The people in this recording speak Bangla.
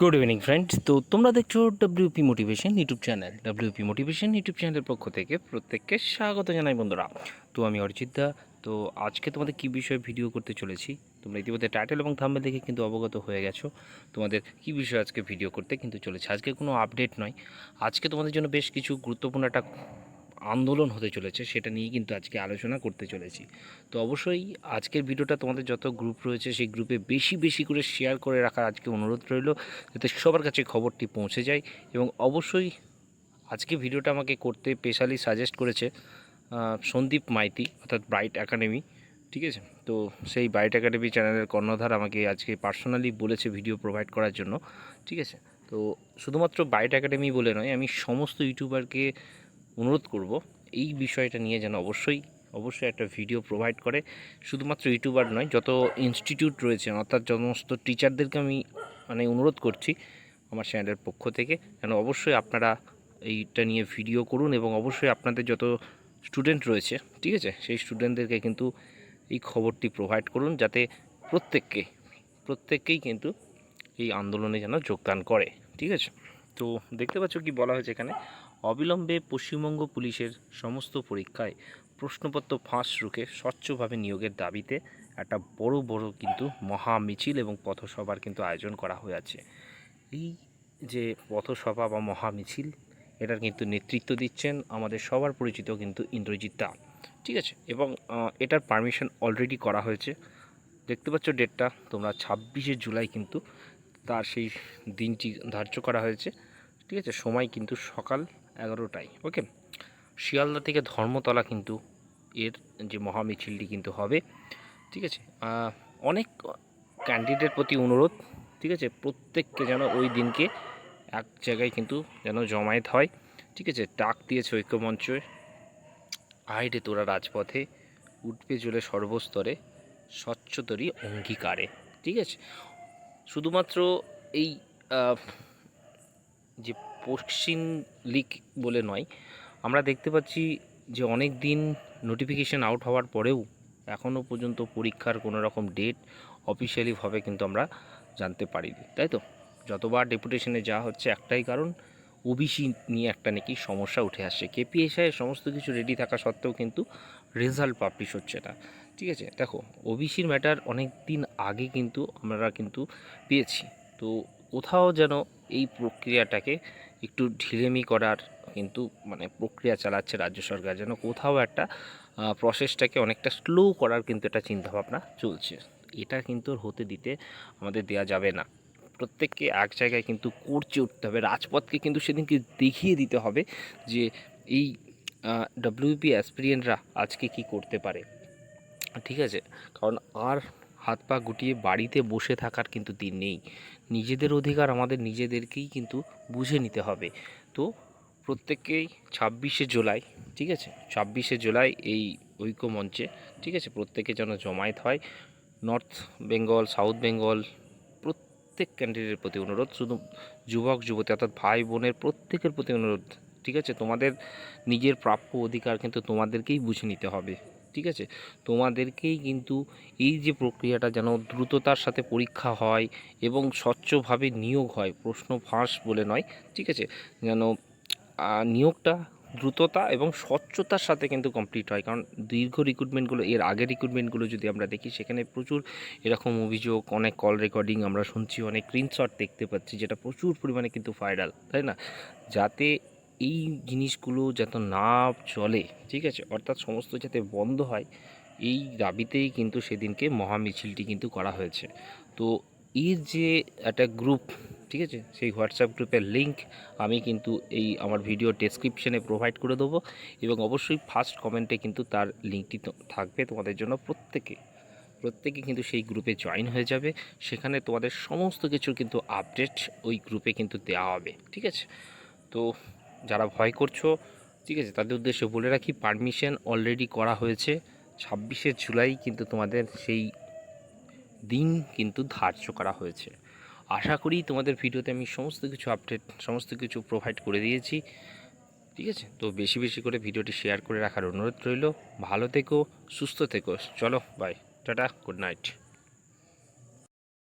গুড ইভিনিং ফ্রেন্ডস তো তোমরা দেখছ WP motivation YouTube channel WP motivation YouTube চ্যানেলের পক্ষ থেকে প্রত্যেককে স্বাগত জানাই, বন্ধুরা। তো আমি অরিজিৎ দা। তো আজকে তোমাদের কী বিষয়ে ভিডিও করতে চলেছি? তোমরা ইতিমধ্যে টাইটেল এবং থাম্বেল দেখে কিন্তু অবগত হয়ে গেছো। তোমাদের কী বিষয়ে আজকে ভিডিও করতে কিন্তু চলেছে? আজকে কোনো আপডেট নয়। আজকে তোমাদের জন্য বেশ কিছু গুরুত্বপূর্ণ একটা আন্দোলন হতে চলেছে, সেটা নিয়ে কিন্তু আজকে আলোচনা করতে চলেছি। তো অবশ্যই আজকের ভিডিওটা তোমাদের যত গ্রুপ রয়েছে, সেই গ্রুপে বেশি বেশি করে শেয়ার করে রাখার আজকে অনুরোধ রইল, যাতে সবার কাছে খবরটি পৌঁছে যায় এবং অবশ্যই আজকে ভিডিওটা আমাকে করতে স্পেশালি সাজেস্ট করেছে সন্দীপ মাইতি, অর্থাৎ ব্রাইট একাডেমি ঠিক আছে? তো সেই ব্রাইট একাডেমি চ্যানেলের কর্ণধার আমাকে আজকে পার্সোনালি বলেছে ভিডিও প্রোভাইড করার জন্য, ঠিক আছে? তো শুধুমাত্র বাইট একাডেমি বলে নয়, আমি সমস্ত ইউটিউবারকে অনুরোধ করব এই বিষয়টা নিয়ে যেন অবশ্যই অবশ্যই একটা ভিডিও প্রোভাইড করে। শুধুমাত্র ইউটিউবার নয়, যত ইনস্টিটিউট রয়েছে, অর্থাৎ সমস্ত টিচারদেরকে আমি মানে অনুরোধ করছি আমার চ্যানেলের পক্ষ থেকে, যেন অবশ্যই আপনারা এইটা নিয়ে ভিডিও করুন এবং অবশ্যই আপনাদের যত স্টুডেন্ট রয়েছে, ঠিক আছে? সেই স্টুডেন্টদেরকে কিন্তু এই খবরটি প্রোভাইড করুন, যাতে প্রত্যেককে, প্রত্যেককেই কিন্তু এই আন্দোলনে যেন যোগদান করে, ঠিক আছে? তো দেখতে পাচ্ছ কি বলা হয়েছে এখানে? অবিলম্বে পশ্চিমবঙ্গ পুলিশের সমস্ত পরীক্ষায় প্রশ্নপত্র ফাঁস রুখে স্বচ্ছভাবে নিয়োগের দাবিতে একটা বড় বড় কিন্তু মহা মিছিল এবং পথসভার কিন্তু আয়োজন করা হয়েছে এই যে পথসভা বা মহা মিছিল, এটার কিন্তু নেতৃত্ব দিচ্ছেন আমাদের সবার পরিচিত কিন্তু ইন্দ্রজিৎ দা। ঠিক আছে? এবং এটার পারমিশন অলরেডি করা হয়েছে। দেখতে পাচ্ছ ডেটটা, তোমরা ছাব্বিশে জুলাই কিন্তু তার সেই দিনটি ধার্য করা হয়েছে। ঠিক আছে? সময় কিন্তু সকাল এগারোটায় ওকে শিয়ালদা থেকে ধর্মতলা কিন্তু এর যে মহামিছিলটি কিন্তু হবে, ঠিক আছে? অনেক ক্যান্ডিডেট প্রতি অনুরোধ, ঠিক আছে? প্রত্যেককে যেন ওই দিনকে এক জায়গায় কিন্তু যেন জমায়েত হয়, ঠিক আছে? ডাক দিয়েছে ঐক্যমঞ্চে আইডে তোরা রাজপথে, উঠবে চলে সর্বস্তরে, স্বচ্ছতরই অঙ্গীকারে, ঠিক আছে? শুধুমাত্র এই যে পশ্চিম লিগ বলে নয়। আমরা দেখতে পাচ্ছি যে অনেক দিন নোটিফিকেশান আউট হওয়ার পরেও এখনও পর্যন্ত পরীক্ষার কোনো রকম ডেট অফিসিয়ালিভাবে কিন্তু আমরা জানতে পারিনি, তাই তো? যতবার ডেপুটেশনে যাওয়া হচ্ছে একটাই কারণ ওবিসি নিয়ে একটা নাকি সমস্যা উঠে আসছে। কেপিএসআই সমস্ত কিছু রেডি থাকা সত্ত্বেও কিন্তু রেজাল্ট পাবলিশ হচ্ছে না। ঠিক আছে, দেখো ওবিসির ম্যাটার অনেক দিন আগে কিন্তু আমরা কিন্তু পেয়েছি। তো কোথাও যেন এই প্রক্রিয়াটাকে একটু ঢিলেমি করার কিন্তু মানে প্রক্রিয়া চালাচ্ছে রাজ্য সরকার, যেন কোথাও একটা প্রসেসটাকে অনেকটা স্লো করার কিন্তু একটা চিন্তাভাবনা চলছে। এটা কিন্তু হতে দিতে আমাদের দেয়া যাবে না। প্রত্যেককে এক জায়গায় কিন্তু করছে উঠতে হবে। রাজপথকে কিন্তু সেদিনকে দেখিয়ে দিতে হবে যে এই ডব্লিউপি অ্যাসপিরিয়েন্টরা আজকে কি করতে পারে। ঠিক আছে? কারণ আর হাত পা গুটিয়ে বাড়িতে বসে থাকার কিন্তু দিন নেই। নিজেদের অধিকার আমাদের নিজেদেরকেই কিন্তু বুঝে নিতে হবে। তো প্রত্যেককেই ছাব্বিশে জুলাই, ঠিক আছে? ছাব্বিশে জুলাই এই ঐক্য মঞ্চে ঠিক আছে? প্রত্যেকে যেন জমায়েত হয়। নর্থ বেঙ্গল, সাউথ বেঙ্গল, প্রত্যেক ক্যান্ডিডেটের প্রতি অনুরোধ। শুধু যুবক, যুবতী অর্থাৎ ভাই বোনের প্রত্যেকের প্রতি অনুরোধ, ঠিক আছে? তোমাদের নিজের প্রাপ্য অধিকার কিন্তু তোমাদেরকেই বুঝে নিতে হবে। ঠিক আছে? তোমাদেরকেই কিন্তু এই যে প্রক্রিয়াটা যেন দ্রুততার সাথে পরীক্ষা হয় এবং স্বচ্ছভাবে নিয়োগ হয়, প্রশ্ন ফাঁস বলে নয়, ঠিক আছে? যেন নিয়োগটা দ্রুততা এবং স্বচ্ছতার সাথে কিন্তু কমপ্লিট হয়। কারণ দীর্ঘ রিক্রুটমেন্টগুলো এর আগের রিক্রুটমেন্টগুলো যদি আমরা দেখি, সেখানে প্রচুর এরকম অভিযোগ, অনেক কল রেকর্ডিং আমরা শুনছি, অনেক স্ক্রিনশট দেখতে পাচ্ছি, যেটা প্রচুর পরিমাণে কিন্তু ভাইরাল তাই না? যাতে এই জিনিসগুলো যাতে না চলে, ঠিক আছে? অর্থাৎ সমস্ত যাতে বন্ধ হয়, এই দাবিতেই কিন্তু সেদিনকে মহামিছিলটি কিন্তু করা হয়েছে। তো এর যে একটা গ্রুপ ঠিক আছে? সেই হোয়াটসঅ্যাপ গ্রুপের লিংক আমি কিন্তু এই আমার ভিডিও ডেসক্রিপশনে প্রোভাইড করে দেবো এবং অবশ্যই ফার্স্ট কমেন্টে কিন্তু তার লিঙ্কটি থাকবে তোমাদের জন্য প্রত্যেকে। প্রত্যেকে কিন্তু সেই গ্রুপে জয়েন হয়ে যাবে। সেখানে তোমাদের সমস্ত কিছুর কিন্তু আপডেট ওই গ্রুপে কিন্তু দেওয়া হবে, ঠিক আছে? তো যারা ভয় করছ, ঠিক আছে, তাদের উদ্দেশ্যে বলে রাখি পারমিশন অলরেডি করা হয়েছে। ছাব্বিশে জুলাই কিন্তু তোমাদের সেই দিন কিন্তু ধার্য করা হয়েছে। আশা করি তোমাদের ভিডিওতে আমি সমস্ত কিছু আপডেট সমস্ত কিছু প্রোভাইড করে দিয়েছি। ঠিক আছে, তো বেশি বেশি করে ভিডিওটি শেয়ার করে রাখার অনুরোধ রইল। ভালো থেকো, সুস্থ থেকো। চলো বাই টাটা গুড নাইট